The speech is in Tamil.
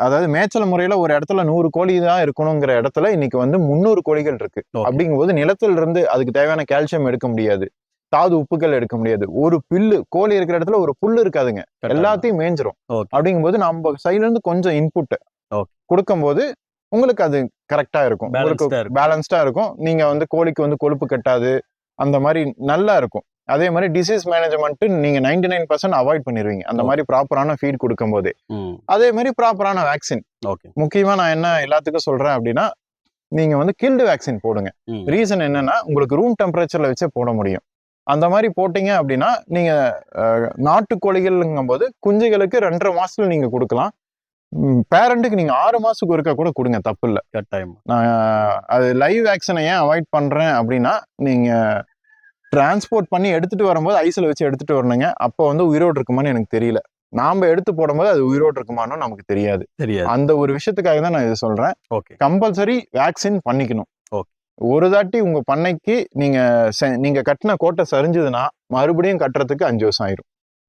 அதாவது மேய்ச்சல் முறையில ஒரு இடத்துல நூறு கோழி தான் இருக்கணுங்கிற இடத்துல இன்னைக்கு வந்து முந்நூறு கோழிகள் இருக்கு. அப்படிங்கும்போது நிலத்துல இருந்து அதுக்கு தேவையான கால்சியம் எடுக்க முடியாது தாது உப்புகள் எடுக்க முடியாது ஒரு பில்லு கோழி இருக்கிற இடத்துல ஒரு புல்லு இருக்காதுங்க. எல்லாத்தையும் மேய்ஞ்சிரும் Okay. அப்படிங்கும்போது நம்ம சைடுல இருந்து கொஞ்சம் இன்புட். கொடுக்கும்போது உங்களுக்கு அது கரெக்டா இருக்கும் உங்களுக்கு இருக்கும். பேலன்ஸ்டா இருக்கும் நீங்க வந்து கோழிக்கு வந்து கொழுப்பு கட்டாது அந்த மாதிரி நல்லா இருக்கும் அதே மாதிரி டிசீஸ் மேனேஜ்மெண்ட் நீங்க நைன்டி நைன் பர்சன்ட் அவாய்ட் பண்ணிடுவீங்க அந்த. மாதிரி ப்ராப்பரான ஃபீட் கொடுக்கும் போது ம். அதே மாதிரி ப்ராப்பரான வேக்சின் ஓகே. முக்கியமா நான் என்ன எல்லாத்துக்கும் சொல்றேன் அப்படின்னா நீங்க வந்து கில்டு வேக்சின் போடுங்க. ரீசன் என்னன்னா உங்களுக்கு ரூம் டெம்பரேச்சர்ல வச்சே போட முடியும். அந்த மாதிரி போட்டீங்க அப்படின்னா நீங்க அஹ், நாட்டு கோழிகள்ங்கும் போது குஞ்சுகளுக்கு ரெண்டரை மாசத்துல நீங்க கொடுக்கலாம். பேரண்ட்டுக்கு நீங்க ஆறு மாசத்துக்கு ஒருக்கா கூட கொடுங்க தப்பு இல்லை. கட்டாயமா. நான் அது லைவ் வேக்சினை ஏன் அவாய்ட் பண்றேன் அப்படின்னா நீங்க டிரான்ஸ்போர்ட் பண்ணி எடுத்துட்டு வரும்போது ஐஸ்ல வச்சு எடுத்துட்டு வரணுங்க. அப்போ வந்து உயிரோடு இருக்குமான்னு எனக்கு தெரியல. நாம எடுத்து போடும்போது அது உயிரோடு இருக்குமான்னு நமக்கு தெரியாது. தெரியாது. அந்த ஒரு விஷயத்துக்காக தான் நான் இது சொல்றேன். ஓகே. கம்பல்சரி வேக்சின் பண்ணிக்கணும். ஒரு தாட்டி உங்க பண்ணைக்கு நீங்க நீங்க கட்டின கோட்டை சரிஞ்சதுன்னா மறுபடியும் கட்டுறதுக்கு அஞ்சு வருஷம் ஆயிரும்.